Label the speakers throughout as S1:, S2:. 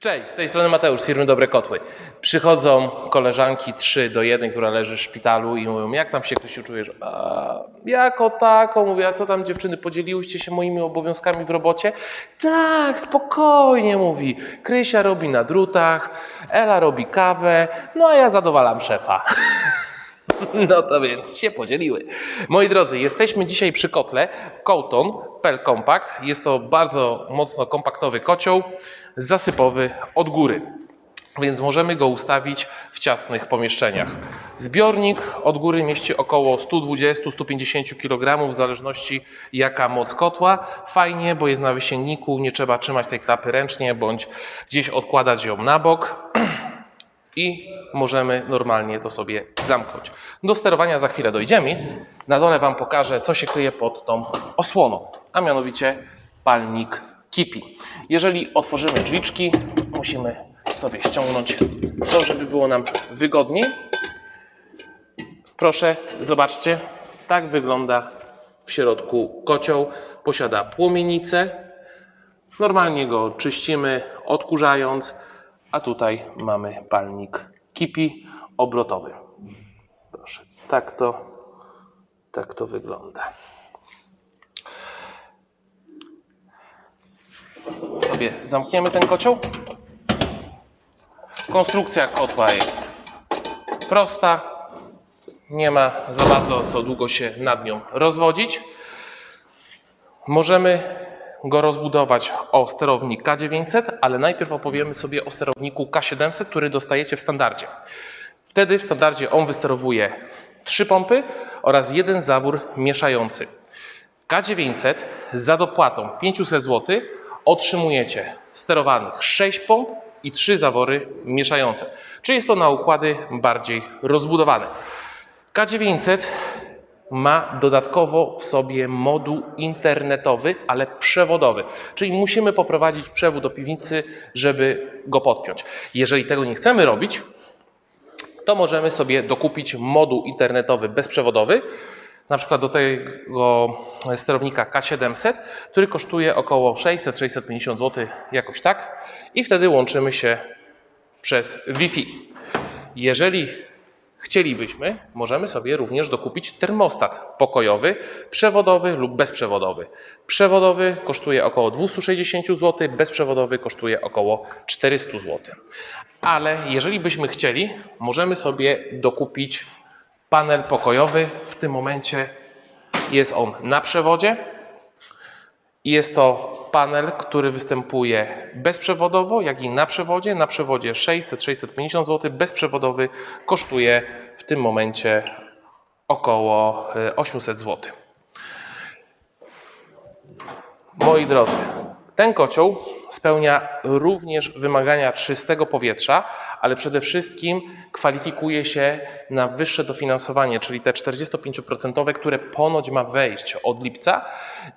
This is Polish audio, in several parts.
S1: Cześć, z tej strony Mateusz z firmy Dobre Kotły. Przychodzą koleżanki 3 do 1, która leży w szpitalu i mówią, jak tam się Krysiu czujesz? A, jako tako, mówię, a co tam dziewczyny, podzieliłyście się moimi obowiązkami w robocie? Tak, spokojnie, mówi. Krysia robi na drutach, Ela robi kawę, no a ja zadowalam szefa. No to więc się podzieliły. Moi drodzy, jesteśmy dzisiaj przy kotle Colton Pel Compact. Jest to bardzo mocno kompaktowy kocioł, zasypowy od góry. Więc możemy go ustawić w ciasnych pomieszczeniach. Zbiornik od góry mieści około 120-150 kg w zależności jaka moc kotła. Fajnie, bo jest na wysięgniku, nie trzeba trzymać tej klapy ręcznie bądź gdzieś odkładać ją na bok i możemy normalnie to sobie zamknąć. Do sterowania za chwilę dojdziemy. Na dole Wam pokażę, co się kryje pod tą osłoną, a mianowicie palnik kipi. Jeżeli otworzymy drzwiczki, musimy sobie ściągnąć to, żeby było nam wygodniej. Proszę, zobaczcie, tak wygląda w środku kocioł. Posiada płomienicę. Normalnie go czyścimy, odkurzając, a tutaj mamy palnik kipi obrotowy. Proszę, tak to, tak to wygląda. Sobie zamkniemy ten kocioł. Konstrukcja kotła jest prosta. Nie ma za bardzo co długo się nad nią rozwodzić. Możemy go rozbudować o sterownik K900, ale najpierw opowiemy sobie o sterowniku K700, który dostajecie w standardzie. Wtedy w standardzie on wysterowuje trzy pompy oraz jeden zawór mieszający. K900 za dopłatą 500 zł otrzymujecie sterowanych 6 pomp i 3 zawory mieszające. Czyli jest to na układy bardziej rozbudowane. K900 ma dodatkowo w sobie moduł internetowy, ale przewodowy. Czyli musimy poprowadzić przewód do piwnicy, żeby go podpiąć. Jeżeli tego nie chcemy robić, to możemy sobie dokupić moduł internetowy bezprzewodowy, na przykład do tego sterownika K700, który kosztuje około 600-650 zł, jakoś tak, i wtedy łączymy się przez Wi-Fi. Jeżeli chcielibyśmy, możemy sobie również dokupić termostat pokojowy, przewodowy lub bezprzewodowy. Przewodowy kosztuje około 260 zł, bezprzewodowy kosztuje około 400 zł. Ale jeżeli byśmy chcieli, możemy sobie dokupić panel pokojowy. W tym momencie jest on na przewodzie. Jest to panel, który występuje bezprzewodowo, jak i na przewodzie. Na przewodzie 600-650 zł, bezprzewodowy kosztuje w tym momencie około e, 800 zł. Moi drodzy, ten kocioł spełnia również wymagania czystego powietrza, ale przede wszystkim kwalifikuje się na wyższe dofinansowanie, czyli te 45%, które ponoć ma wejść od lipca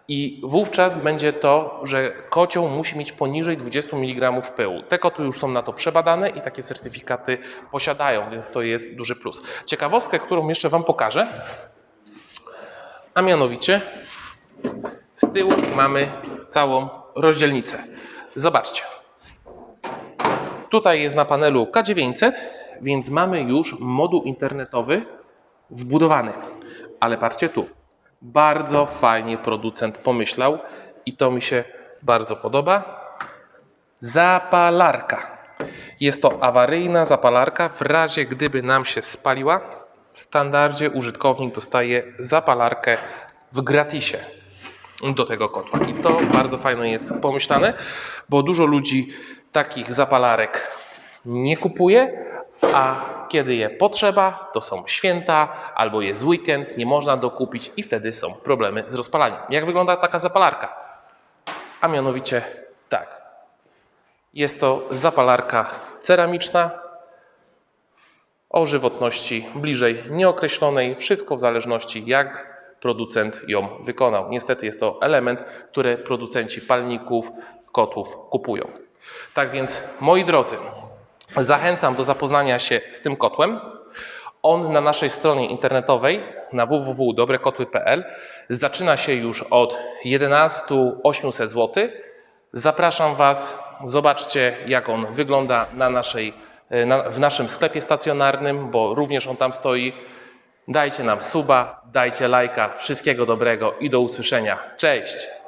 S1: i wówczas będzie to, że kocioł musi mieć poniżej 20 mg pyłu. Te kotły już są na to przebadane i takie certyfikaty posiadają, więc to jest duży plus. Ciekawostkę, którą jeszcze Wam pokażę, a mianowicie z tyłu mamy całą rozdzielnicę. Zobaczcie. Tutaj jest na panelu K900, więc mamy już moduł internetowy wbudowany. Ale patrzcie tu. Bardzo fajnie producent pomyślał i to mi się bardzo podoba. Zapalarka. Jest to awaryjna zapalarka. W razie gdyby nam się spaliła, w standardzie użytkownik dostaje zapalarkę w gratisie do tego kotła. I to bardzo fajnie jest pomyślane, bo dużo ludzi takich zapalarek nie kupuje, a kiedy je potrzeba, to są święta albo jest weekend, nie można dokupić i wtedy są problemy z rozpalaniem. Jak wygląda taka zapalarka? A mianowicie tak. Jest to zapalarka ceramiczna o żywotności bliżej nieokreślonej. Wszystko w zależności jak producent ją wykonał. Niestety jest to element, który producenci palników, kotłów kupują. Tak więc, moi drodzy, zachęcam do zapoznania się z tym kotłem. On na naszej stronie internetowej na www.dobrekotły.pl zaczyna się już od 11 800 zł. Zapraszam Was, Zobaczcie, jak on wygląda na naszej, na, w naszym sklepie stacjonarnym, bo również on tam stoi. Dajcie nam suba, dajcie lajka. Wszystkiego dobrego i do usłyszenia. Cześć!